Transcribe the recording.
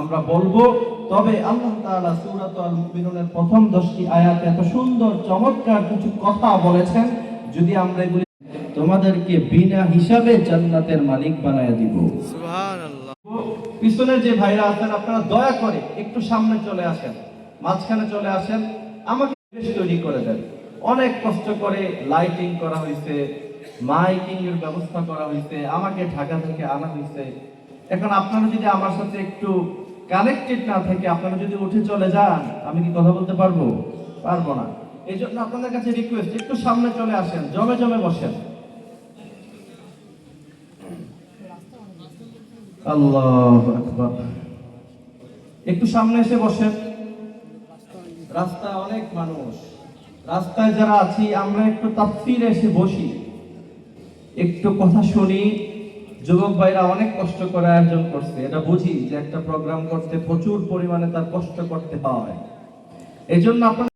আমরা বলব তবে আল্লাহ তাআলা সূরাত আল মুমিনুনের প্রথম 10টি আয়াতে এত সুন্দর চমৎকার কিছু কথা বলেছেন যদি আমরা এগুলি তোমাদেরকে বিনা হিসাবে জান্নাতের মালিক বানায় দিব। সুবহানাল্লাহ। পিছনের যে ভাইরা আছেন আপনারা দয়া করে একটু সামনে চলে আসেন মাঝখানে চলে আসেন আমাকে বেশ তৈরি করে দেন। অনেক কষ্ট করে লাইটিং করা হয়েছে মাইকিং এর ব্যবস্থা করা হয়েছে আমাকে ঢাকা থেকে আনা হয়েছে এখন আপনারা যদি আমার সাথে একটু কানেক্টেড না থেকে আপনারা যদি উঠে চলে যান, আমি কি কথা বলতে পারব? পারব না। এই জন্য আপনাদের কাছে রিকোয়েস্ট একটু সামনে চলে আসেন, জমে জমে বসেন। আল্লাহ একটু সামনে এসে বসেন। রাস্তায় অনেক মানুষ। রাস্তায় যারা আছি, আমরা একটু তাফসিরে এসে বসি। একটু কথা শুনি। যুবক ভাইরা অনেক কষ্ট করে আয়োজন করছে। এটা বুঝি যে একটা প্রোগ্রাম করতে প্রচুর পরিমাণে তার কষ্ট করতে হয়। এই জন্য আপনার